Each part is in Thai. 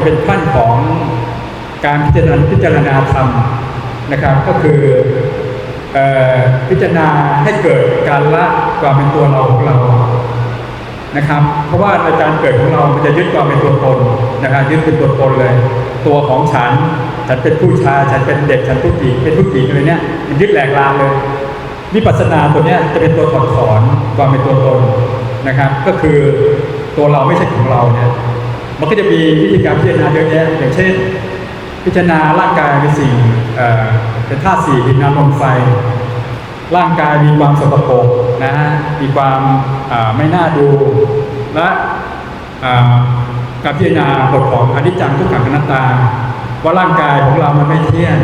จะเป็นขั้นของการพิจารณาพิจารณาธรรมนะครับ ก็คืออพิจารณาให้เกิดการละความเป็นตัวเราของเรานะครับ เพราะว่าในการย์เกิดของเรา มันจะยึดความเป็นตัวตนนะครับยึดเป็นตัวตนเลย ตัวของฉัน ฉันเป็นผู้ชาย ฉันเป็นเด็ก ฉันผู้หญิง เป็นผู้หญิงอะไรเนี่ยมันยึดแหลกลานเลย วิปัสสนาตัวเนี้ยจะเป็นตัวถอดถอนความเป็นตัวตนนะครับ ก็คือตัวเราไม่ใช่ของเราเนี่ย มันก็จะมีวิธีการพิจารณาเยอะแยะอย่างเช่น พิจารณาร่างกายเป็นสิ่งเป็นธาตุสี่ดินน้ำลมไฟ ร่างกายมีความสกปรกนะฮะมีความไม่น่าดูและการพิจารณาบทของอนิจจังทุกขังอนัตตา ว่าร่างกายของเรามันไม่เที่ยง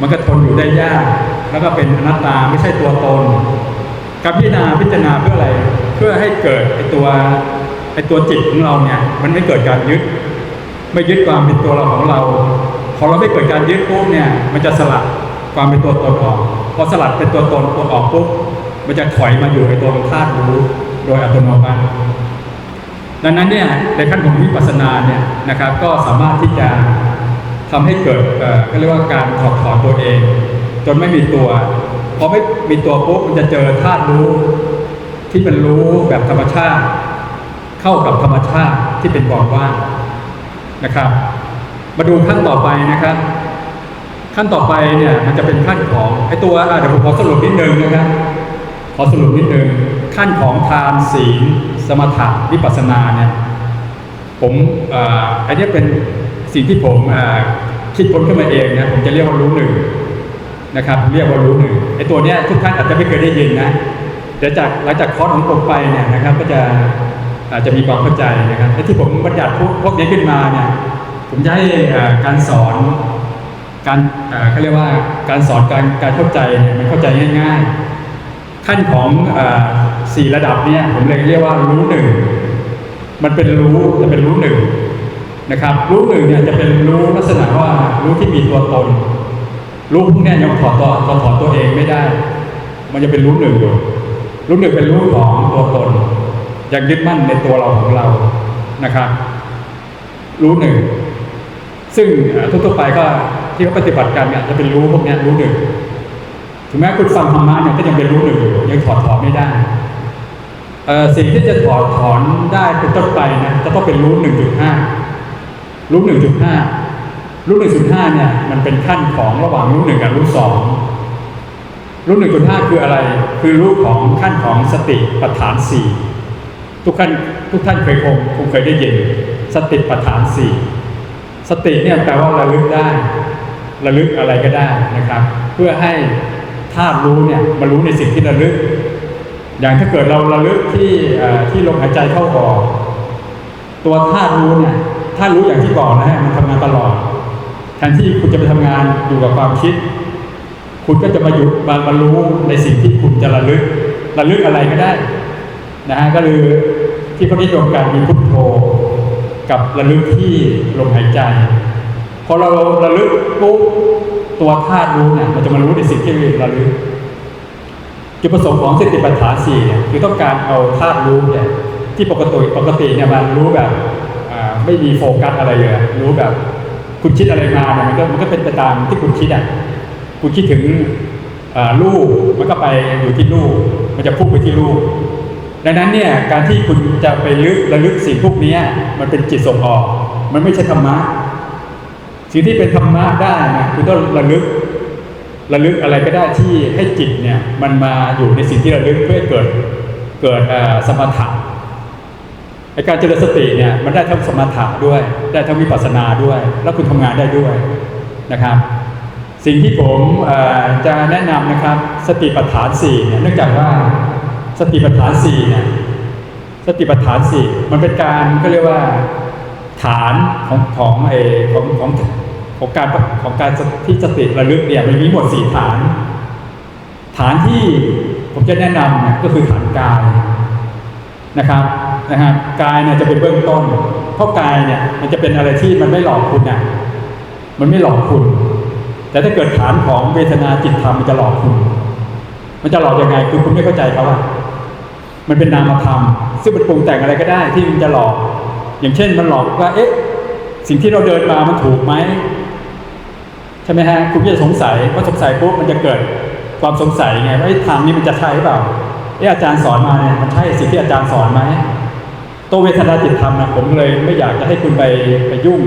มันก็ทนอยู่ได้ยาก แล้วก็เป็นอนัตตาไม่ใช่ตัวตนการพิจารณาพิจารณาเพื่ออะไร เพื่อให้เกิดไอตัว ไอตัวจิตของเราเนี่ยมันไม่เกิดการยึด ไม่ยึดความเป็นตัวเราของเราพอเราไม่เกิดการยึดปุ๊บเนี่ยมันจะสลัดความเป็นตัวตนออกพอสลัดเป็นตัวตนตัวออกปุ๊บมันจะถอยมาอยู่ในตัวของธาตุรู้โดยอัตโนมัติดังนั้นเนี่ยในขั้นของวิปัสสนาเนี่ยนะครับก็สามารถที่จะทำให้เกิดเอ่อเขาเรียกว่าการถอดถอนตัวเอง จนไม่มีตัวพอไม่มีตัวปุ๊บมันจะเจอธาตุรู้ที่เป็นรู้แบบธรรมชาติ เข้ากับธรรมชาติที่เป็นความว่างนะครับ มาดูขั้นต่อไปนะครับ ขั้นต่อไปเนี่ยมันจะเป็นขั้นของไอตัวเดี๋ยวผมขอสรุปนิดนึงนะครับขอสรุปนิดนึงขั้นของทานศีลสมถะวิปัสสนาเนี่ยผมอ่ออันนี้เป็นสิ่งที่ผมอ่อคิดค้นขึ้นมาเองนะผมจะเรียกว่ารู้หนึ่งนะครับเรียกว่ารู้หนึ่งไอ้ตัวเนี้ยทุกท่านอาจจะไม่เคยได้ยินนะเดี๋ยวจากหลังจากคอร์สของผมไปเนี่ยนะครับ ก็จะ อาจจะมีความเข้าใจนะครับที่ผมบัญญัติพวกพวกนี้ขึ้นมาเนี่ยผมจะให้การสอนการเขาเรียกว่าการสอนการการเข้าใจเนี่ยมันเข้าใจง่ายๆ ขั้นของสี่ระดับเนี่ยผมเลยเรียกว่ารู้หนึ่งมันเป็นรู้จะเป็นรู้หนึ่งนะครับ รู้หนึ่งเนี่ยจะเป็นรู้ลักษณะว่ารู้ที่มีตัวตน รู้พวกนี้ยังถอดตัวถอดถอตัวเองไม่ได้ มันจะเป็นรู้หนึ่งอยู่รู้หนึ่งเป็นรู้ของตัวตน ยังยึดมั่นในตัวเราของเรานะครับรู้หนึ่ง ซึ่งทั่วๆไปก็ที่เขาปฏิบัติกันเนี่ยจะเป็นรู้พวกนี้รู้หนึ่งถึงแม้คุณฟังธรรมะเนี่ยก็ยังเป็นรู้หนึ่งอยู่ยังถอดถอนไม่ได้สิ่งที่จะถอดถอนได้เป็นต้นไปนะจะต้องเป็นรู้หนึ่งจุดห้ารู้หนึ่งจุดห้ารู้หนึ่งจุดห้าเนี่ยมันเป็นขั้นของระหว่างรู้หนึ่งกับรู้สองรู้หนึ่งจุดห้าคืออะไร คือรู้ของขั้นของสติปัฏฐานสี่ ทุกท่านทุกท่านเคยคงคงเคยได้ยินสติปัฏฐานสี่สติเนี่ยแปลว่าระลึกได้ ระลึกอะไรก็ได้นะครับ เพื่อให้ธาตุรู้เนี่ยมารู้ในสิ่งที่ระลึก อย่างถ้าเกิดเราระลึกที่ที่ลมหายใจเข้าออก ตัวธาตุรู้เนี่ยธาตุรู้อย่างที่บอกนะฮะมันทำงานตลอดแทนที่คุณจะไปทำงานอยู่กับความคิด คุณก็จะมาหยุดมามารู้ในสิ่งที่คุณจะระลึก ระลึกอะไรก็ได้ นะฮะก็คือที่เขานิยมการมีพุทโธกับระลึกที่ลมหายใจ พอเราระลึกปุ๊บตัวธาตุรู้เนี่ยมันจะมารู้ในสิ่งที่เระลึกจุดประสงค์ของสติปัฏฐานสี่เนี่ยคือต้องการเอาธาตุรู้เนี่ยที่ปกติปกติเนี่ยมันรู้แบบไม่มีโฟกัสอะไรเลยรู้แบบ คุณคิดอะไรมาเนี่ยมันก็มันก็เป็นไปตามที่คุณคิดอะคุณคิดถึงลูกมันก็ไปอยู่ที่ลูกมันจะพุ่งไปที่ลูก ดังนั้นเนี่ยการที่คุณจะไปลึกระลึกสิ่งพวกนี้มันเป็นจิตส่งออก มันไม่ใช่ธรรมะสิ่งที่เป็นธรรมะได้นะคุณต้องระลึกระลึกอะไรก็ได้ที่ให้จิตเนี่ยมันมาอยู่ในสิ่งที่ระลึกเพื่อให้เกิดเกิดสมถะไอการเจริญสติเนี่ยมันได้ทั้งสมถะด้วย ได้ทั้งวิปัสสนาด้วย แล้วคุณทำงานได้ด้วยนะครับ สิ่งที่ผมจะแนะนำนะครับ สติปัฏฐานสี่เนี่ยเนื่องจากว่า สติปัฏฐานสี่เนี่ยสติปัฏฐานสี่มันเป็นการก็เรียกว่าฐานของของเอของของของการของการที่สติระลึกเนี่ยมันมีหมดสี่ฐาน ฐานที่ผมจะแนะนำเนี่ยก็คือฐานกายนะครับนะฮะกายเนี่ยจะเป็นเบื้องต้นเพราะกายเนี่ยมันจะเป็นอะไรที่มันไม่หลอกคุณน่ะมันไม่หลอกคุณ แต่ถ้าเกิดฐานของเวทนาจิตธรรมมันจะหลอกคุณ มันจะหลอกยังไงคือคุณไม่เข้าใจเขาอะ มันเป็นนามธรรมซึ่งมันปรุงแต่งอะไรก็ได้ที่มันจะหลอก อย่างเช่นมันหลอกว่า เอ๊ะ สิ่งที่เราเดินมามันถูกไหมใช่ไหมฮะคุณก็จะสงสัยพอสงสัยปุ๊บมันจะเกิดความสงสัยไงว่าเอ้ทางนี้มันจะใช่หรือเปล่าเอออาจารย์สอนมาเนี่ยมันใช่สิ่งที่อาจารย์สอนไหมตัวเวทนาจิตธรรมนะผมเลยไม่อยากจะให้คุณไปไปยุ่ง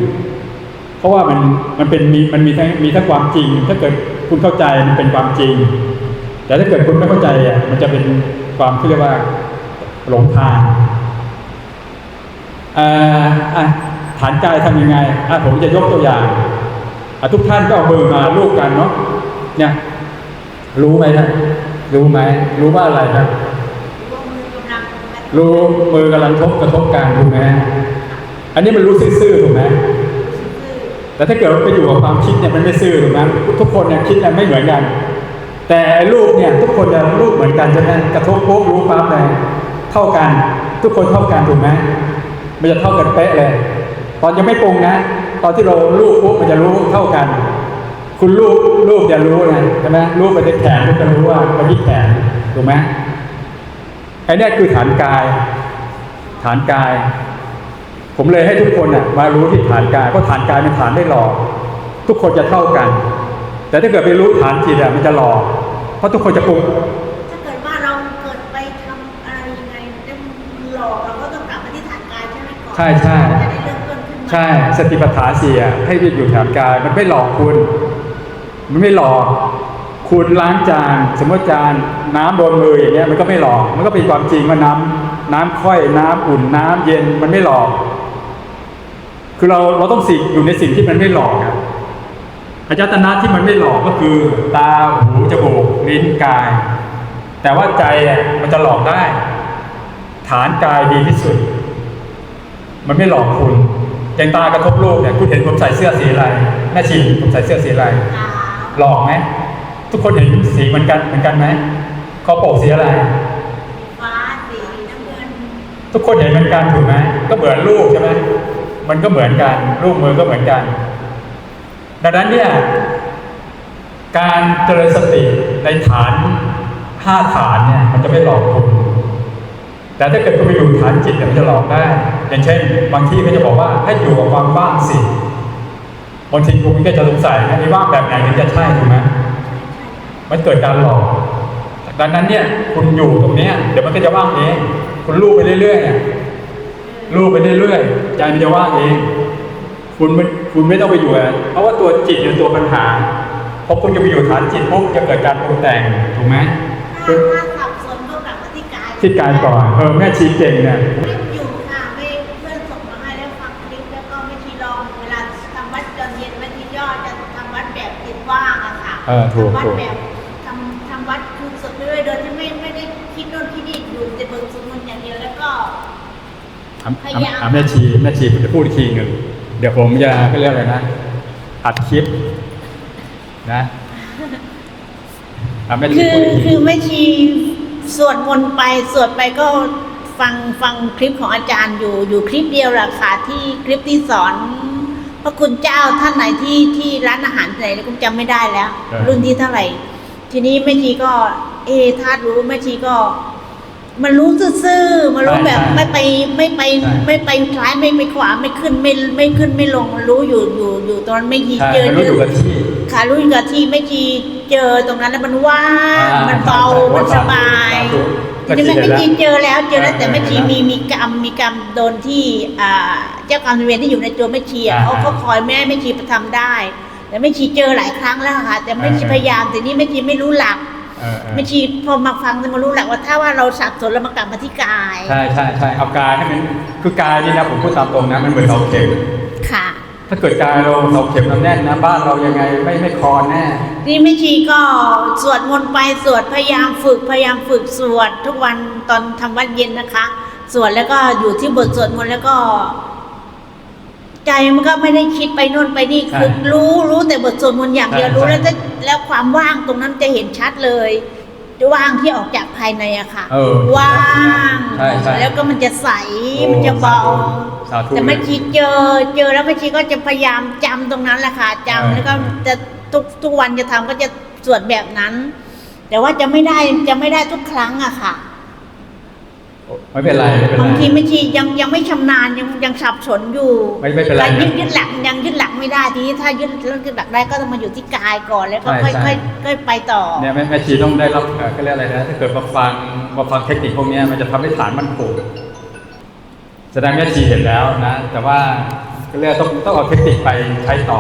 เพราะว่ามันมันเป็นมีมันมีทั้งมีทั้งความจริง ถ้าเกิดคุณเข้าใจมันเป็นความจริง แต่ถ้าเกิดคุณไม่เข้าใจอะมันจะเป็นความที่เรียกว่า หลงทางอ่าอะฐานกายทำยังไงอะผมจะยกตัวอย่างอะทุกท่านก็เอามือมาลูบกันเนาะเนี่ยรู้ไหมนะรู้ไหมรู้ว่าอะไรนะรวมมือกำลังรู้มือกำลังทบกระทบกันถูกไหมอันนี้มันรู้ซื่อๆถูกไหมแต่ถ้าเกิดว่าไปอยู่กับความคิดเนี่ยมันไม่ซื่อถูกไหมทุกคนเนี่ยคิดเนี่ยไม่เหมือนกัน แต่รูปเนี่ยทุกคนจะรูปเหมือนกันใช่ไหมกระทบปุ๊บรู้ปั๊บเลย เท่ากัน ทุกคนเท่ากันถูกไหมมันจะเท่ากันเป๊ะเลย ตอนยังไม่ปรุงนะ ตอนที่เรารูปปุ๊บมันจะรู้เท่ากัน คุณรูปรูปจะรู้เลยใช่ไหมรูปไปที่แขนก็จะรู้ว่าไปที่แขนถูกไหมไอ้เนี่ยคือฐานกาย ฐานกาย ผมเลยให้ทุกคนน่ะมารู้ที่ฐานกายเพราะฐานกายเป็นฐานได้หลอกทุกคนจะเท่ากัน แต่ถ้าเกิดไปรู้ฐานจิตอะมันจะหลอกเพราะทุกคนจะปรุง ช่ใช่ใช่ใช่สติปัฏฐานสี่ให้อยู่ฐานกาย มันไม่หลอกคุณ มันไม่หลอก คุณล้างจาน สมมติจานน้ำโดนมืออย่างเงี้ยมันก็ไม่หลอก มันก็เป็นความจริงว่าน้ำน้ำค่อยน้ำอุ่นน้ำเย็นมันไม่หลอก คือเราเราต้องสิ่งอยู่ในสิ่งที่มันไม่หลอกอะอารย์ตนะที่มันไม่หลอกก็คือ ตาหูจมูกลิ้นกาย แต่ว่าใจมันจะหลอกได้ ฐานกายดีที่สุด มันไม่หลอกคุณอย่างตากระทบโลกเนี่ยคุณเห็นผมใส่เสื้อสีอะไรแม่ชีผมใส่เสื้อสีอะไรขาวหลอกไหมทุกคนเห็นสีเหมือนกันเหมือนกันไหมคอโปกสีอะไรฟ้าสีน้ำเงินทุกคนเห็นเหมือนกันถูกไหมก็เหมือนรูปใช่ไหมมันก็เหมือนกันรูปมือก็เหมือนกัน ดังนั้นเนี่ยการเจริญสติในฐานห้าฐานเนี่ยมันจะไม่หลอกคุณ แต่ถ้าเกิดคุณไปอยู่ฐานจิตเนี่ยมันจะหลอกได้ อย่างเช่น บางที่เขาจะบอกว่าให้อยู่กับความว่างสิบางทีคุณก็จะสงสัยนะนี่ว่างแบบไหนถึงจะใช่ถูกไหมมันเกิดการหลอกดังนั้นเนี่ยคุณอยู่ตรงนี้เดี๋ยวมันก็จะว่างเองคุณลูบไปเรื่อยๆเนี่ยลูบไปเรื่อยๆใจมันจะว่างเองคุณไม่คุณไม่ต้องไปอยู่เพราะว่าตัวจิตอยู่ตัวปัญหาพอคุณจะไปอยู่ฐานจิตปุ๊บจะเกิดการปรุงแต่งถูกไหม ที่กายที่กายก่อนเออแม่ชีเก่งเนี่ยคลิปอยู่ค่ะไม่เพื่อนส่งมาให้แล้วฟังคลิปแล้วก็ไม่ชีลองเวลาทำวัดตอนเย็นแม่ชียอดจะทำวัดแบบจิตว่างอะค่ะเออถูกทำวัดถูก แบบทำทำวัดคือสดไปเลยโดยที่ไม่ไม่ได้คิดโน่นคิดนี่อยู่แต่บนสมุนอย่างเดียวแล้วก็ อะอะอะแม่ชีแม่ชีผมจะพูดอีกทีหนึ่งเดี๋ยวผมจะก็เรียกอะไรนะอัดคลิปนะอะแม่ชีคือพูดอีกที คือแม่ชี สวดมนต์ไปสวดไปก็ฟังฟังคลิปของอาจารย์อยู่อยู่คลิปเดียวแหละค่ะที่คลิปที่สอนพระคุณเจ้าท่านไหนที่ที่ร้านอาหารไหนแล้วผมจำไม่ได้แล้ว รุ่นที่เท่าไหร่ ทีนี้แม่ชีก็ เออถ้ารู้แม่ชีก็ มันรู้ซื่อๆมันรู้แบบไม่ไปไม่ไปไม่ไปซ้ายไม่ไปขวาไม่ขึ้นไม่ไม่ขึ้นไม่ลงมันรู้อยู่อยู่อยู่ตอนไม่ชีใช่เจอมันรู้อยู่กับที่ค่ะรู้อยู่กับที่ไม่ชี เจอตรงนั้นแล้วมันว่างอ่ามัมันเบาใช่ใช่มันสบายสาธุทีนี้ก็ไม่เจอแล้วชีเจอแล้วเจอแล้วแต่เออไม่ชีเออมีมีกรรมมีกรรมโดนที่อ่าเจ้ากรรมนายเวรที่อยู่ในตัวไม่ชีอะอ่าเขาเขาคอยแม่ให้ไม่ชีประทำได้ แต่ไม่ชีเจอหลายครั้งแล้วค่ะ แต่ไม่ชีเออพยายามแต่นี่ไม่ชีไม่รู้หลักเออเออไม่ชีพอมาฟังจะมารู้หลักว่าถ้าว่าเราสับสนแล้วมากลับมาที่กาย ใช่ใช่ใช่เอากายให้มันคือกายนี่นะผมพูดตามตรงนะมันเหมือนเสาเข็มค่ะ ถ้าเกิดกายเราเสาเข็มเราแน่นนะบ้านเรายังไงไม่ไม่คลอนแน่ นี่แม่ชีก็สวดมนต์ไปสวดพยายามฝึกพยายามฝึกสวดทุกวันตอนทำวัดเย็นนะคะ สวดแล้วก็อยู่ที่บทสวดมนต์แล้วก็ ใจมันก็ไม่ได้คิดไปโน่นไปนี่ใช่คือรู้รู้แต่บทสวดมนต์อย่างเดียวรู้แล้วจะแล้วความว่างตรงนั้นจะเห็นชัดเลย ว่างที่ออกจากภายในอะค่ะ เออว่างใช่ใช่แล้วก็มันจะใสโอ้มันจะเบาสาธุแต่แม่ชีเจอ เจอแล้วแม่ชีก็จะพยายามจำตรงนั้นแหละค่ะจำเออ แล้วก็จะทุกทุกวันจะทำก็จะสวดแบบนั้น แต่ว่าจะไม่ได้จะไม่ได้ทุกครั้งอะค่ะ ไม่เป็นไรไม่เป็นไร บางทีไม่ชียังยังไม่ชำนาญยังยังสับสนอยู่ไม่ไม่เป็นไรแต่ยึดนะยึดหลักยังยึดหลักไม่ได้ทีนี้ถ้ายึดเรื่องยึดหลักได้ก็ต้องมาอยู่ที่กายก่อนแล้วก็ใช่ค่อยใช่ ค่อยค่อยไปต่อ เนี่ยแม่แม่ชีต้องได้รับเอ่อก็เรียกอะไรนะถ้าเกิดมาฟังมาฟังเทคนิคพวกเนี้ยมันจะทำให้ฐานมันคงแสดงแม่ชีเห็นแล้วนะ แต่ว่าก็เรียกต้องต้องเอาเทคนิคไปใช้ต่อ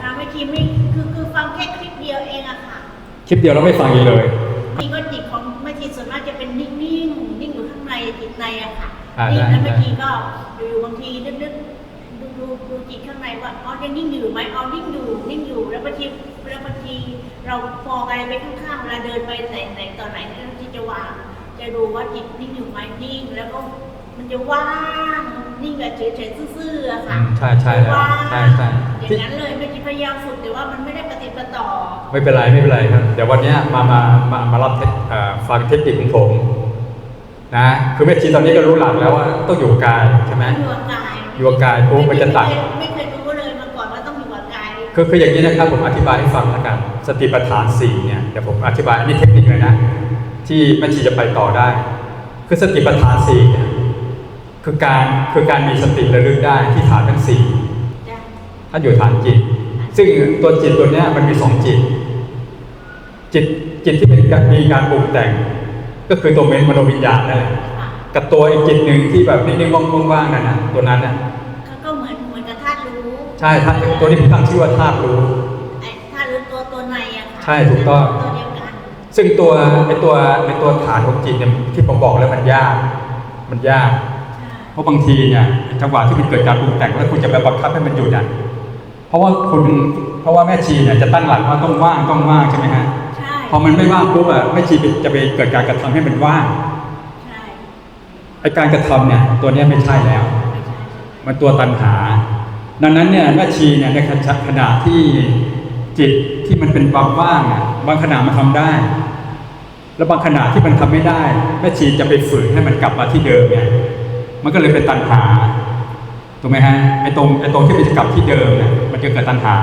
ค่ะไม่ชีไม่คือคือฟังแค่คลิปเดียวเองอะค่ะ คลิปเดียวเราไม่ฟังอีกเลย อะค่ะอ่านิ่งได้แล้วแม่ได้ชีก็อยู่ๆบางทีนึกๆดูดูดูจิตข้างในว่าอ๋อยังนิ่งอยู่ไหมอ๋อนิ่งอยู่นิ่งอยู่แล้วบางทีแล้วบางทีเรามองอะไรไปข้างๆเวลาเดินไปไหนไหนตอนไหนที่จะวาง จะดูว่าจิตนิ่งอยู่ไหมนิ่งแล้วก็มันจะว่างนิ่งแบบเฉยๆซื่อๆอะค่ะอืมใช่ใช่แล้วว่างใช่ใช่อย่างนั้นเลยไม่คิดพยายามฝึกแต่ว่ามันไม่ได้ปฏิปต่อ ไม่เป็นไรไม่เป็นไรครับ เดี๋ยววันเนี้ยมามามามารับเทคเอ่อฟังเทคนิคของผม นะคือแม่ชีตอนนี้ก็รู้หลักแล้วว่าต้องอยู่กับกายใช่ไหมอยู่กับกายอยู่กับกายปุ๊บมันจะตัดไม่เคยรู้เลยมาก่อนว่าต้องอยู่กับกายคือคืออย่างนี้นะครับผมอธิบายให้ฟังแล้วกันสติปัฏฐานสี่เนี่ยเดี๋ยวผมอธิบายอันนี้เทคนิคเลยนะที่แม่ชีจะไปต่อได้ คือสติปัฏฐานสี่เนี่ยคือการคือการมีสติระลึกได้ที่ฐานทั้งสี่จ้ะถ้าอยู่ฐานจิต ซึ่งตัวจิตตัวเนี้ยมันมีสองจิต จิตจิตที่เป็นการมีการปรุงแต่ง ก็คือตัวเมนมโนวิญญาณนั่นแหละค่ะกับตัวอีกจิตหนึ่งที่แบบนิ่งๆว่างๆนั่นนะตัวนั้นน่ะเขาก็เหมือนเหมือนกับธาตุรู้ ใช่ธาตุตัวนี้ผมตั้งชื่อว่าธาตุรู้ไอ้ธาตุรู้ตัวตัวในอะค่ะใช่ถูกต้องตัวเดียวกันซึ่งตัวในตัวในตัวฐานของจิตเนี่ยที่ผมบอกแล้วมันยาก มันยากใช่เพราะบางทีเนี่ยจังหวะที่มันเกิดการปรุงแต่งแล้วคุณจะไปบังคับให้มันหยุดอะเพราะว่าคุณเพราะว่าแม่ชีเนี่ยจะตั้งหลักว่าต้องว่างต้องว่างใช่ไหมฮะใช่ พอมันไม่ว่างปุ๊บอะแม่ชีจะไปเกิดการกระทำให้มันว่างใช่ไอการกระทำเนี่ยตัวเนี้ยไม่ใช่แล้วไม่ใช่มันตัวตัณหา ดังนั้นเนี่ยแม่ชีเนี่ยในขณะที่จิตที่มันเป็นความว่างอะบางขณะมันทำได้ แล้วบางขณะที่มันทำไม่ได้แม่ชีจะไปฝืนให้มันกลับมาที่เดิมเนี่ยมันก็เลยเป็นตัณหาถูกไหมฮะไอ้ตรงไอ้ตรงที่มันจะกลับที่เดิมเนี่ยมันจะเกิดตัณหา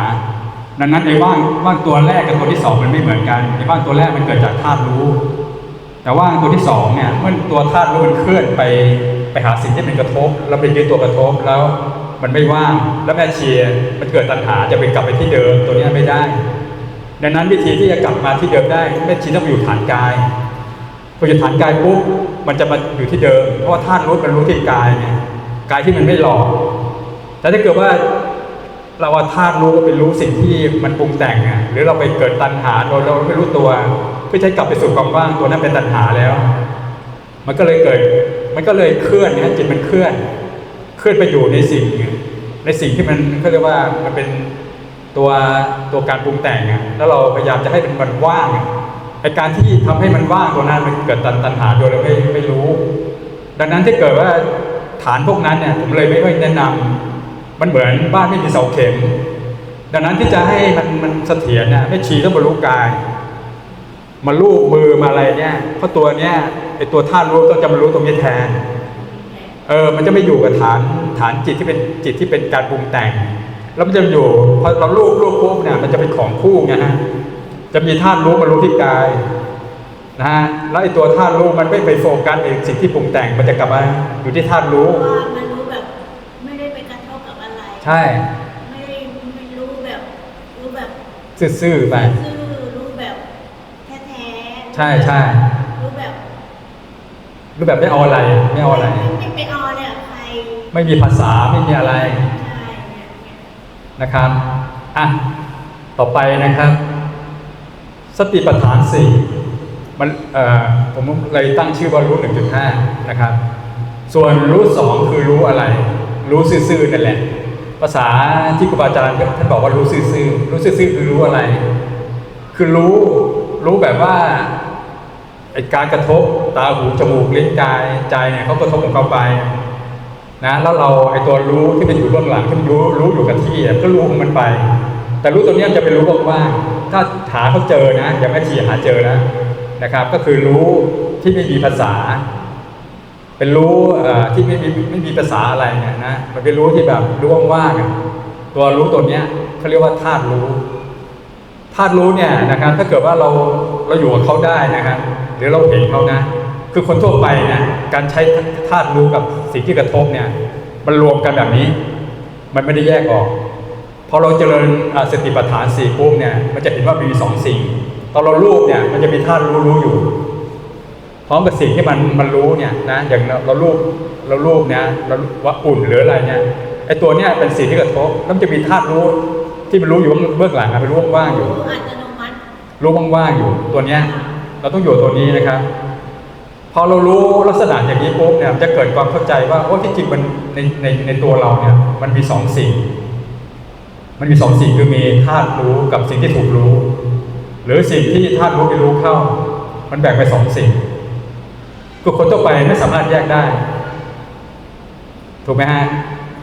ดังนั้นไอ้ว่างว่างตัวแรกกับตัวที่สองมันไม่เหมือนกันไอ้ว่างตัวแรกมันเกิดจากธาตุรู้ แต่ว่างตัวที่สองเนี่ยเมื่อตัวธาตุรู้มันเคลื่อนไปไปหาสิ่งที่เป็นกระทบ แล้วไปยึดตัวกระทบแล้วมันไม่ว่างแล้วแม่เชียร์มันเกิดตัณหาจะไปกลับไปที่เดิมตัวนี้ไม่ได้ ดังนั้นวิธีที่จะกลับมาที่เดิมได้แม่ชีต้องอยู่ฐานกายพออยู่ฐานกายปุ๊บมันจะมาอยู่ที่เดิม เพราะว่าธาตุรู้มันรู้ที่กายไงกายที่มันไม่หลอก แต่ถ้าเกิดว่า เราเอาธาตุรู้เป็นรู้สิ่งที่มันปรุงแต่งอะหรือเราไปเกิดตัณหาโดยเราไม่รู้ตัว เพื่อใช้กลับไปสู่ความว่างตัวนั้นเป็นตัณหาแล้ว มันก็เลยเกิด มันก็เลยเคลื่อนนะจิตมันเคลื่อน เคลื่อนไปอยู่ในสิ่ง ในสิ่งที่มันเขาเรียกว่ามันเป็นตัวตัวการปรุงแต่งอะแล้วเราพยายามจะให้มันมันว่างไอการที่ทำให้มันว่างตัวนั้นมันเกิดตัณตัณหาโดยเราไม่ไม่รู้ ดังนั้นถ้าเกิดว่าฐานพวกนั้นเนี่ยผมเลยไม่ค่อยแนะนำ มันเหมือนบ้านไม่มีเสาเข็ม ดังนั้นที่จะให้มันมันเสถียรเนี่ยไม่ชีต้องบรรลุกาย มาลูบมือมาอะไรเนี่ยเพราะตัวเนี้ยไอตัวธาตุรู้ต้องจะมารู้ตรงนี้แทน เออ มันจะไม่อยู่กับฐานฐานจิตที่เป็นจิตที่เป็นการปรุงแต่ง แล้วมันจะอยู่พอเราลูบลูบปุ๊บเนี่ยมันจะเป็นของคู่ไงฮะจะมีธาตุรู้มารู้ที่กายนะฮะแล้วไอตัวธาตุรู้มันไม่ไปโฟกัสในสิ่งที่ปรุงแต่งมันจะกลับมาอยู่ที่ธาตุรู้ ใช่ ไม่ได้ไม่รู้แบบรู้แบบซื่อๆไป ซื่อรู้แบบแท้ๆใช่ใช่ รู้แบบรูปแบบไม่เอาอะไรไม่เอาอะไรไม่ไม่ไปเอาเนี่ยใครไม่มีภาษาไม่มีอะไรใช่เนี่ยเนี่ยนะครับอะต่อไปนะครับ สติปัฏฐานสี่มันเอ่อผมเลยตั้งชื่อว่ารู้1.5นะครับ ส่วนรู้สองคือรู้อะไร รู้ซื่อๆนั่นแหละ ภาษาที่ครูบาอาจารย์ท่านบอกว่ารู้ซื่อๆรู้ซื่อๆคือรู้อะไร คือรู้รู้แบบว่าไอการกระทบตาหูจมูกลิ้นกายใจเนี่ยเขากระทบของเขาไปนะแล้วเราไอ้ตัวรู้ที่มันอยู่เบื้องหลังที่มันรู้รู้อยู่กับที่ก็รู้ของมันไป แต่รู้ตัวเนี้ยจะเป็นรู้ว่างๆถ้าหาเขาเจอนะอย่าไม่ทีหาเจอนะนะครับ ก็คือรู้ที่ไม่มีภาษา เป็นรู้ที่ไม่มีไม่มีภาษาอะไรเนี่ยนะมันเป็นรู้ที่แบบรู้ว่างๆอะตัวรู้ตัวเนี้ยเขาเรียกว่าธาตุรู้ธาตุรู้เนี่ยนะครับ ถ้าเกิดว่าเราเราอยู่กับเขาได้นะครับหรือเราเห็นเขานะ คือคนทั่วไปเนี่ยการใช้ธาตุรู้กับสิ่งที่กระทบเนี่ยมันรวมกันแบบนี้ มันไม่ได้แยกออกพอเราเจริญสติปัฏฐานสี่ปุ๊บเนี่ยมันจะเห็นว่ามีสองสิ่งตอนเรารูปเนี่ยมันจะมีธาตุรู้รู้อยู่ พร้อมกับสิ่งที่มันมันรู้เนี่ยนะอย่างเราเรารูปเรารูปเนี่ยเราว่าอุ่นหรืออะไรเนี่ยไอตัวเนี้ยเป็นสิ่งที่กระทบแล้วมันจะมีธาตุรู้ที่มันรู้อยู่เบื้องหลังอะเป็นรู้ว่างๆอยู่รู้อัตโนมัติรู้ว่างๆอยู่ตัวเนี้ยเราต้องอยู่ตัวนี้นะครับ พอเรารู้ลักษณะอย่างนี้ปุ๊บเนี่ยมันจะเกิดความเข้าใจว่าโอ้ที่จริงมันในในในตัวเราเนี่ยมันมีสองสิ่ง มันมีสองสิ่งคือมีธาตุรู้กับสิ่งที่ถูกรู้ หรือสิ่งที่ธาตุรู้ไปรู้เข้า มันแบ่งไปสองสิ่ง คือคนทั่วไปไม่สามารถแยกได้ ถูกไหมฮะ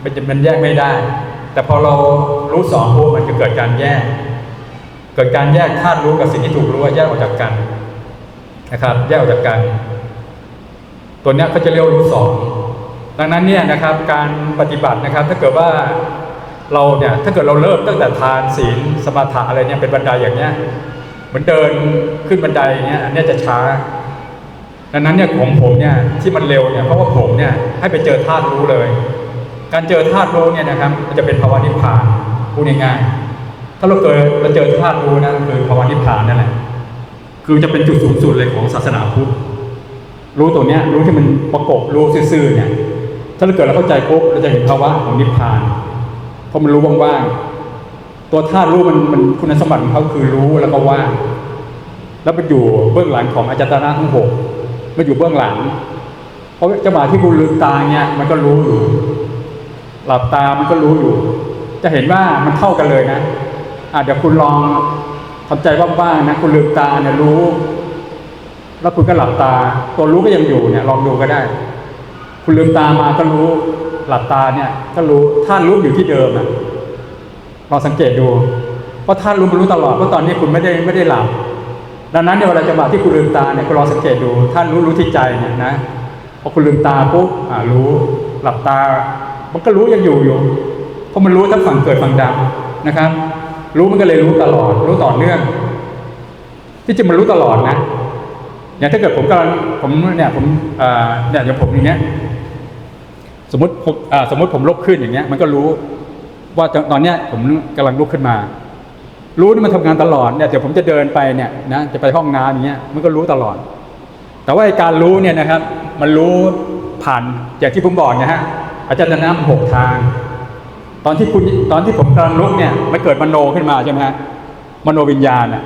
มันจะมันแยกไม่ได้ แต่พอเรารู้สองปุ๊บมันจะเกิดการแยก เกิดการแยกธาตุรู้กับสิ่งที่ถูกรู้แยกออกจากกันนะครับ แยกออกจากกัน ตัวนี้เขาจะเรียกรู้สองดังนั้นเนี่ยนะครับการปฏิบัตินะครับ ถ้าเกิดว่าเราเนี่ยถ้าเกิดเราเริ่มตั้งแต่ทานศีลสมาธิอะไรเนี่ยเป็นบันไดอย่างเนี้ยเหมือนเดินขึ้นบันไดเนี่ยอันนี้จะช้า ดังนั้นเนี่ยของผมเนี่ยที่มันเร็วเนี่ยเพราะว่าผมเนี่ยให้ไปเจอธาตุรู้เลย การเจอธาตุรู้เนี่ยนะครับมันจะเป็นภาวะนิพพานพูดง่ายๆถ้าเราเกิดเราเจอธาตุรู้นะคือภาวะนิพพานนั่นแหละคือจะเป็นจุดสูงสุดเลยของศาสนาพุทธรู้ตัวเนี้ยรู้ที่มันประกบรู้ซื่อๆเนี่ยถ้าเราเกิดเราเข้าใจปุ๊บเราจะเห็นภาวะของนิพพานเพราะมันรู้ว่างๆตัวธาตุรู้มันมันคุณสมบัติของเขาคือรู้แล้วก็ว่างแล้วมันอยู่เบื้องหลังของอาจารย์นะทั้งหก มันอยู่เบื้องหลัง เพราะจังหวะที่คุณลืมตาเนี่ยมันก็รู้อยู่ หลับตามันก็รู้อยู่ จะเห็นว่ามันเท่ากันเลยนะอะเดี๋ยวคุณลองทำใจว่างๆนะคุณลืมตาเนี่ยรู้ แล้วคุณก็หลับตา ตัวรู้ก็ยังอยู่เนี่ย ลองดูก็ได้ คุณลืมตามาก็รู้ หลับตาเนี่ย ก็รู้ท่านรู้อยู่ที่เดิมอะลองสังเกตดูเพราะท่านรู้มันรู้ตลอดเพราะตอนนี้คุณไม่ได้ไม่ได้หลับ ดังนั้นในเวลาจังหวะที่คุณลืมตาเนี่ยคุณลองสังเกตดูท่านรู้รู้ที่ใจเนี่ยนะพอคุณลืมตาปุ๊บอ่ารู้หลับตา มันก็รู้ยังอยู่อยู่เพราะมันรู้ทั้งฝั่งเกิดฝั่งดับนะครับ รู้มันก็เลยรู้ตลอด รู้ต่อเนื่อง ที่จริงมันรู้ตลอดนะอย่างถ้าเกิดผมกำลังผมเนี่ยผมเอ่อเนี่ยอย่างผมอย่างเงี้ยสมมติผมอ่าสมมติผมลุกขึ้นอย่างเงี้ย มันก็รู้ว่าตอนเนี้ยผมกำลังลุกขึ้นมา รู้นี่มันทำงานตลอดเนี่ยเดี๋ยวผมจะเดินไปเนี่ยนะจะไปห้องน้ำอย่างเงี้ยมันก็รู้ตลอด แต่ว่าการรู้เนี่ยนะครับ มันรู้ผ่านอย่างที่ผมบอกนะฮะอาจารย์น้ำหกทาง ตอนที่คุณตอนที่ผมกำลังลุกเนี่ยมันเกิดมโนขึ้นมาใช่ไหมฮะมโนวิญญาณอะ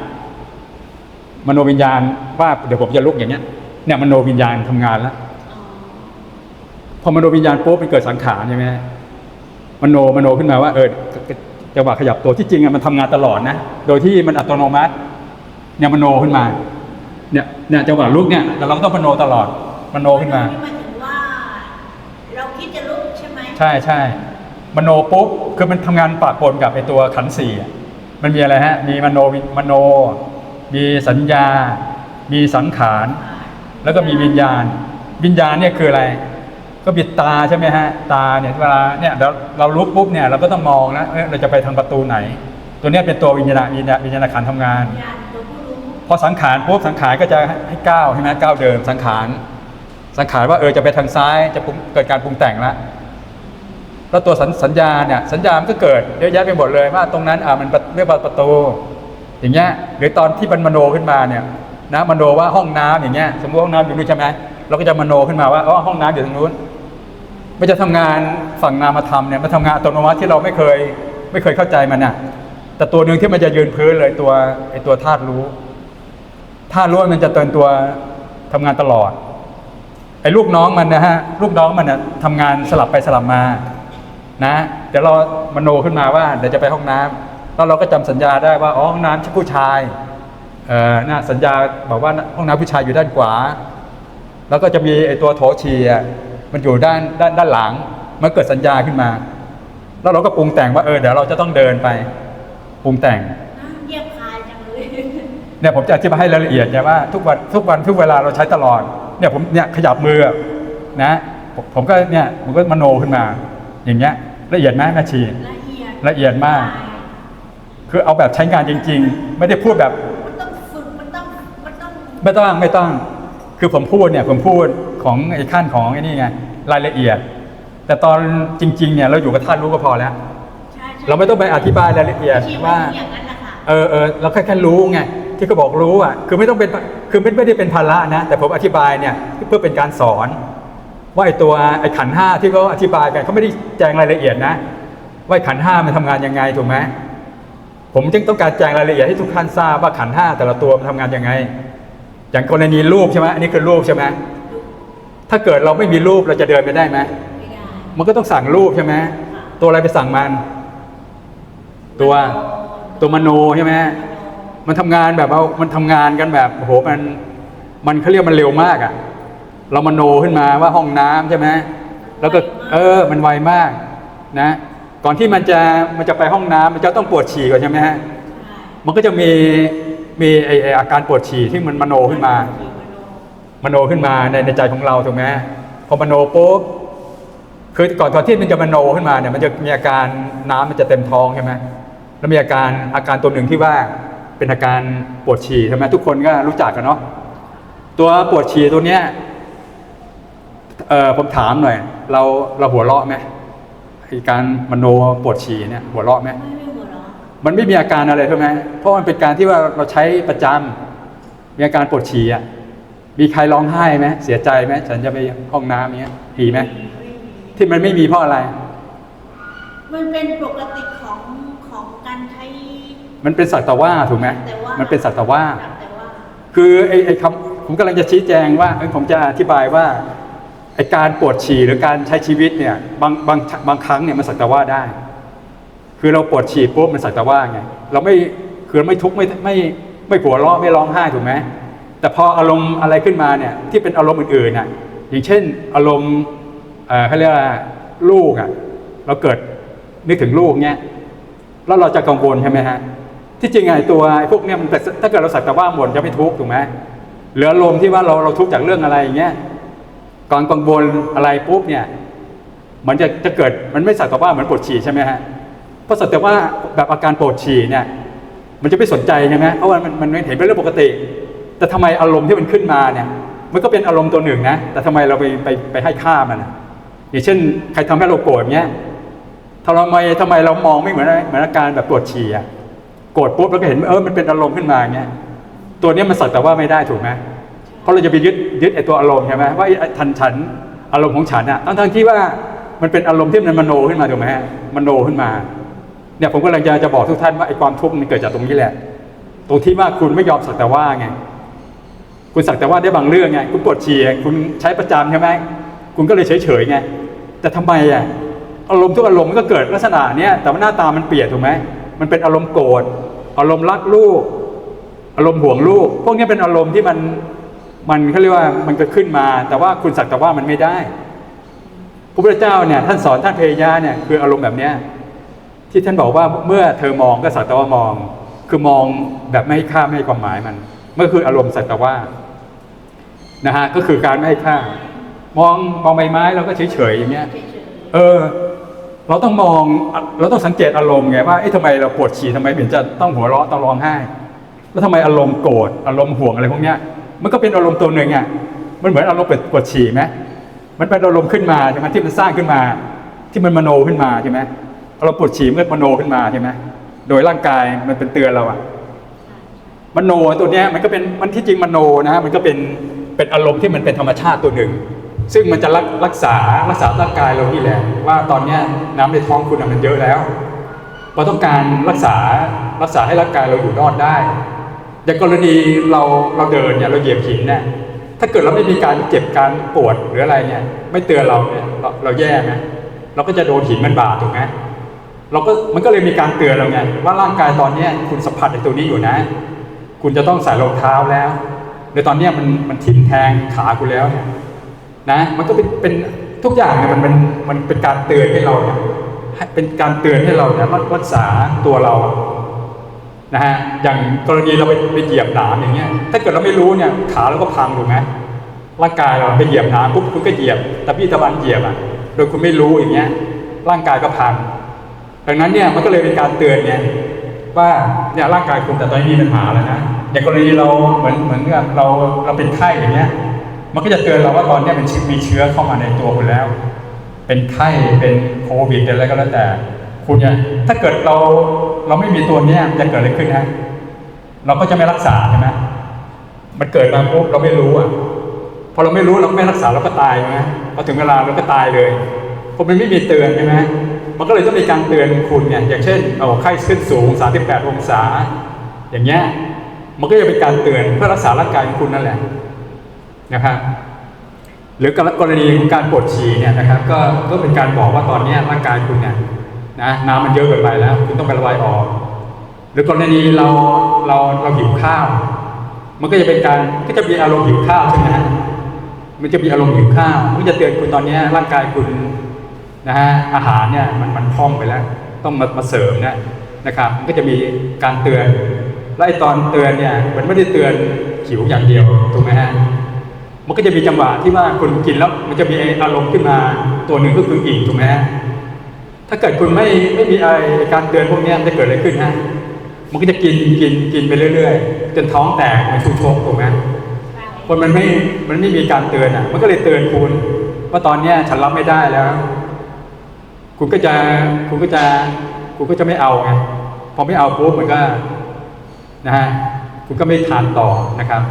มโนวิญญาณว่าเดี๋ยวผมจะลุกอย่างเงี้ยเนี่ยมโนวิญญาณทำงานแล้วพอมโนวิญญาณปุ๊บมันเกิดสังขารใช่ไหมมโนมโนขึ้นมาว่าเออ จังหวะขยับตัวที่จริงอะมันทำงานตลอดนะ โดยที่มันอัตโนมัติเนี่ยมโนขึ้นมา เนี่ยเนี่ยจังหวะลุกเนี่ยแต่เราก็ต้องมโนตลอดมโนขึ้นมาหมายถึงว่าเราคิดจะลุกใช่ไหมใช่ใช่มโนปุ๊บคือมันทำงานปะปนกับไอตัวขันธ์สี่อะมันมีอะไรฮะ มีมโนวิมโน มีสัญญา มีสังขาร แล้วก็มีวิญญาณ วิญญาณเนี่ยคืออะไร ก็บิดตาใช่ไหมฮะตาเนี่ยเวลาเนี่ยเราเราลุกปุ๊บเนี่ยเราก็ต้องมองนะเอ้ยเราจะไปทางประตูไหน ตัวเนี้ยเป็นตัววิญญาณวิญญาณวิญญาณขันทำงาน พอสังขารปุ๊บสังขารก็จะให้ก้าวใช่ไหมก้าวเดิมสังขารสังขารว่าเออจะไปทางซ้ายจะปรุงเกิดการปรุงแต่งแล้วแล้วตัวสัญสญญาเนี่ยสัญญามันก็เกิดเยอะแยะไปหมดเลยว่าตรงนั้นอ่ามันเรียกว่าประตู อย่างเงี้ยหรือตอนที่มันมโนขึ้นมาเนี่ยนะมโนว่าห้องน้ำอย่างเงี้ยสมมติห้องน้ำอยู่นู่นใช่ไหมเราก็จะมโนขึ้นมาว่าอ๋อห้องน้ำอยู่ตรงนู้น มันจะทำงานฝั่งนามธรรมเนี่ยมันทำงานอัตโนมัติที่เราไม่เคยไม่เคยเข้าใจมันน่ะ แต่ตัวหนึ่งที่มันจะยืนพื้นเลยตัวไอตัวธาตุรู้ถ้ารู้มันจะเตือนตัวทำงานตลอดไอ้ลูกน้องมันนะฮะลูกน้องมันนะทำงานสลับไปสลับมา นะเดี๋ยวเรามโนขึ้นมาว่าเดี๋ยวจะไปห้องน้ำแล้วเราก็จำสัญญาได้ว่าอ๋อห้องน้ำชื่อผู้ชายเอ่อน่ะสัญญาบอกว่าห้องน้ำผู้ชายอยู่ด้านขวา แล้วก็จะมีไอ้ตัวโถฉี่อะ มันอยู่ด้านด้านด้านหลังมันเกิดสัญญาขึ้นมา แล้วเราก็ปรุงแต่งว่าเออเดี๋ยวเราจะต้องเดินไปปรุงแต่งน่าเยียบคายจังเลยเนี่ยผมจะอธิบายให้รายละเอียดไงว่าทุกวันทุกวันทุกเวลาเราใช้ตลอดเนี่ยผมเนี่ยขยับมือนะผมผมก็เนี่ยผมก็มโนขึ้นมา อย่างเงี้ยละเอียดไหมแม่ชีละเอียดละเอียดมาก คือเอาแบบใช้งานจริง ๆ ไม่ได้พูดแบบ มันต้องฝึกมันต้องมันต้องไม่ต้องไม่ต้อง คือผมพูดเนี่ยผมพูดของไอ้ขั้นของไอ้นี่ไงรายละเอียด แต่ตอนจริงๆเนี่ยเราอยู่กับท่านรู้ก็พอแล้ว ใช่ใช่เราไม่ต้องไปอธิบายรายละเอียดชีวิตว่า อย่างนั้นแหละค่ะเออเออเราแค่แค่รู้ไงที่เขาบอกรู้อะคือไม่ต้องเป็นคือไม่ไม่ได้เป็นภาระนะ แต่ผมอธิบายเนี่ยเพื่อเป็นการสอน ว่าไอ้ตัวไอ้ขันธ์ห้าที่เขาอธิบายกันเขาไม่ได้แจงรายละเอียดนะ ว่าไอ้ขันธ์ห้ามันทำงานยังไงถูกไหมผมจึงต้องการแจงรายละเอียดให้ทุกท่านทราบว่าขันธ์ห้าแต่ละตัวมันทำงานยังไง อย่างกรณีรูปใช่ไหมอันนี้คือรูปใช่ไหมถ้าเกิดเราไม่มีรูปเราจะเดินไปได้ไหมไม่ได้มันก็ต้องสั่งรูปใช่ไหมตัวอะไรไปสั่งมัน ตัวตัวมโนใช่ไหมมันทำงานแบบว่ามันทำงานกันแบบโอ้โหมันมันเขาเรียกมันเร็วมากอะ่ะ เรามโนขึ้นมาว่าห้องน้ำใช่ไหมแล้วก็เออมันไวมากนะ ก่อนที่มันจะมันจะไปห้องน้ำมันจะต้องปวดฉี่ก่อนใช่ไหมฮะใช่มันก็จะมี มีไออาการปวดฉี่ที่มันมโนขึ้นมา มโนขึ้นมาในในใจของเราถูกไหมพอมโนปุ๊บคือก่อนก่อนที่มันจะมโนขึ้นมาเนี่ยมันจะมีอาการน้ำมันจะเต็มท้องใช่ไหมแล้วมีอาการอาการตัวหนึ่งที่ว่าเป็นอาการปวดฉี่ใช่ไหมทุกคนก็รู้จักกันเนาะตัวปวดฉี่ตัวเนี้ยเออผมถามหน่อย เราเราหัวเราะไหมไอการมโนปวดฉี่เนี่ยหัวเราะไหม ม่ไม่หัวเราะมันไม่มีอาการอะไรใช่ไหมเพราะมันเป็นการที่ว่าเราใช้ประจำมีอาการปวดฉี่อะ มีใครร้องไห้ไหมเสียใจไหมฉันจะไปห้องน้ำเนี้ยมีไหมที่มันไม่มีเพราะอะไร มันเป็นปกติของของการใช้ มันเป็นสัตว์ว่าถูกไหมแต่ว่ามันเป็นสัตว์ว่าแต่ว่า คือไอ้ไอ้คำผมกำลังจะชี้แจงว่าเอ้ยผมจะอธิบายว่าไอ้การปวดฉี่หรือการใช้ชีวิตเนี่ยบางบางบางครั้งเนี่ยมันสักแต่ว่าได้ คือเราปวดฉี่ปุ๊บมันสักแต่ว่าไงเราไม่คือไม่ทุกข์ไม่ไม่ไม่หัวเราะไม่ร้องไห้ถูกไหมแต่พออารมณ์อะไรขึ้นมาเนี่ยที่เป็นอารมณ์อื่นๆน่ะอย่างเช่น อารมณ์เอ่อเขาเรียกว่าลูกอะเราเกิดนึกถึงลูกเนี้ยแล้วเราจะกังวลใช่ไหมฮะที่จริงไอ้ตัวไอ้พวกเนี้ยมันเป็นถ้าเกิดเราสักแต่ว่าหมดจะไม่ทุกข์ถูกไหมเหลืออารมณ์ที่ว่าเราเราทุกข์จากเรื่องอะไรอย่างเงี้ยก่อนกังวลอะไรปุ๊บเนี่ยมันจะจะเกิดมันไม่สักแต่ว่าเหมือนปวดฉี่ใช่ไหมฮะ เพราะสักแต่ว่าแบบอาการปวดฉี่เนี่ยมันจะไม่สนใจใช่ไหมเพราะว่ามันมันเห็นเป็นเรื่องปกติ แต่ทำไมอารมณ์ที่มันขึ้นมาเนี่ยมันก็เป็นอารมณ์ตัวหนึ่งนะ แต่ทำไมเราไปไปไปให้ค่ามันอย่างเช่น ใครทำให้เราโกรธเงี้ยทำไมทำไมเรามองไม่เหมือนเหมือนอาการแบบปวดฉี่อะโกรธปุ๊บเราก็เห็นเออมันเป็นอารมณ์ขึ้นมาเงี้ยตัวนี้มันสักแต่ว่าไม่ได้ถูกไหมเพราะเราจะไปยึดยึดไอ้ตัวอารมณ์ใช่ไหมว่าไอ้ทันฉันอารมณ์ของฉันอะทั้งทั้งที่ว่ามันเป็นอารมณ์ที่มันมโนขึ้นมาถูกไหมฮะมโนขึ้นมา เนี่ยผมกำลังจะจะบอกทุกท่านว่าไอ้ความทุกข์มันเกิดจากตรงนี้แหละ ตรงที่ว่าคุณไม่ยอมสักแต่ว่าไง คุณสักแต่ว่าได้บางเรื่องไง คุณปวดฉี่คุณใช้ประจำใช่ไหมคุณก็เลยเฉยเฉยไง แต่ทำไมอะ อารมณ์ทุกอารมณ์มันก็เกิดลักษณะเนี้ย แต่ว่าหน้าตามันเปลี่ยนถูกไหม มันเป็นอารมณ์โกรธ อารมณ์รักลูก อารมณ์ห่วงลูก พวกนี้เป็นอารมณ์ที่มัน มันเขาเรียกว่ามันก็ขึ้นมา แต่ว่าคุณสักแต่ว่ามันไม่ได้ พระพุทธเจ้าเนี่ยท่านสอนท่านเพยาเนี่ยคืออารมณ์แบบเนี้ย ที่ท่านบอกว่าเมื่อเธอมองก็สักแต่ว่ามอง คือมองแบบไม่ให้ค่าไม่ให้ความหมายมันเมื่อคืออารมณ์สักแต่ว่านะฮะก็คือการไม่ให้ค่ามองมองใบไม้เราก็เฉยเฉยๆอย่างเงี้ยเออ เราต้องมองเราต้องสังเกตอารมณ์ไงว่าเอ๊ะทำไมเราปวดฉี่ทำไมเห็นจะต้องหัวเราะต้องร้องไห้ แล้วทำไมอารมณ์โกรธอารมณ์ห่วงอะไรพวกเนี้ย มันก็เป็นอารมณ์ตัวหนึ่งอะมันเหมือนอารมณ์ปวดฉี่ไหมมันเป็นอารมณ์ขึ้นมาใช่ไหมที่มันสร้างขึ้นมา ที่มันมโนขึ้นมาใช่ไหม อารมณ์ปวดฉี่เมันก็มโนขึ้นมาใช่ไหมโดยร่างกายมันเป็นเตือนเราอะมโนตัวเนี้ยมันก็เป็นมันที่จริงมโนนะฮะมันก็เป็นเป็นอารมณ์ที่มันเป็นธรรมชาติตัวหนึ่ง ซึ่งมันจะรักรักษารักษาร่างกายเรานี่แหละว่าตอนเนี้ยน้ำในท้องคุณอะมันเยอะแล้วเราต้องการรักษารักษาให้ร่างกายเราอยู่รอดได้อย่างกรณีเราเราเดินเนี่ยเราเหยียบหินเนี่ยถ้าเกิดเราไม่มีการเจ็บการปวดหรืออะไรเนี่ย ไม่เตือนเราเนี่ยเราเราแย่ไหมเราก็จะโดนหินมันบาดถูกไหม เราก็มันก็เลยมีการเตือนเราไงว่าร่างกายตอนนี้คุณสัมผัสไอ้ตัวนี้อยู่นะ คุณจะต้องใส่รองเท้าแล้วในตอนนี้มันมันทิ่มแทงขาคุณแล้วเนี่ยนะมันก็เป็นเป็นทุกอย่างเนี่ยมันมันมันเป็นการเตือนให้เราเนี่ยให้เป็นการเตือนให้เราเนี่ยรักษาตัวเรานะฮะอย่างกรณีเราไปไปเหยียบหนามอย่างเงี้ยถ้าเกิดเราไม่รู้เนี่ยขาเราก็พังถูกไหมร่างกายเราไปเหยียบหนามปุ๊บคุณก็เหยียบแต่พี่ตะวันเหยียบอะโดยคุณไม่รู้อย่างเงี้ยร่างกายก็พัง ดังนั้นเนี่ยมันก็เลยเป็นการเตือนไงว่าเนี่ยร่างกายคุณแต่ตอนนี้มีปัญหาแล้วนะอย่างกรณีเราเหมือนเหมือนกับเราเราเป็นไข้อย่างเงี้ย มันก็จะเตือนเราว่าตอนเนี้ยมันมีเชื้อเข้ามาในตัวคุณแล้ว เป็นไข้เป็นโควิดอะไรก็แล้วแต่ คุณเนี่ยถ้าเกิดเราเราไม่มีตัวเนี้ยจะเกิดอะไรขึ้นฮะเราก็จะไม่รักษาใช่ไหมมันเกิดมาปุ๊บเราไม่รู้อะพอเราไม่รู้เราไม่รักษาเราก็ตายใช่ไหมพอถึงเวลาเราก็ตายเลยเพราะมันไม่มีเตือนใช่ไหม มันก็เลยต้องมีการเตือนคุณเนี่ยอย่างเช่นเอาไข้ขึ้นสูง 38 องศา อย่างเงี้ยมันก็จะเป็นการเตือนเพื่อรักษาร่างกายของคุณนั่นแหละนะครับหรือกรณีของการปวดฉี่เนี่ยนะครับก็ก็เป็นการบอกว่าตอนนี้ร่างกายคุณเนี่ยนะน้ำมันเยอะเกินไปแล้ว คุณต้องไประบายออก หรือกรณีเราเราเราหิวข้าว มันก็จะเป็นการก็จะมีอารมณ์หิวข้าวใช่ไหมฮะมันจะมีอารมณ์หิวข้าวมันจะเตือนคุณตอนนี้ร่างกายคุณ นะฮะอาหารเนี่ยมันมันพร่องไปแล้ว ต้องมามาเสริมนะนะครับมันก็จะมีการเตือนและไอ้ตอนเตือนเนี่ยมันไม่ได้เตือนหิวอย่างเดียวถูกไหมฮะมันก็จะมีจังหวะที่ว่าคุณกินแล้วมันจะมีอารมณ์ขึ้นมาตัวหนึ่งก็คืออิ่มถูกไหมฮะถ้าเกิดคุณไม่ไม่มีไอการเตือนพวกเนี้ยมันจะเกิดอะไรขึ้นฮะมันก็จะกินกินกินไปเรื่อยๆจนท้องแตกมันชูชกถูกไหมคนมันไม่มันไม่มีการเตือนอะ มันก็เลยเตือนคุณว่าตอนเนี้ยฉันรับไม่ได้แล้ว คุณก็จะคุณก็จะคุณก็จะไม่เอาไงพอไม่เอาปุ๊บมันก็นะฮะคุณก็ไม่ทานต่อนะครับ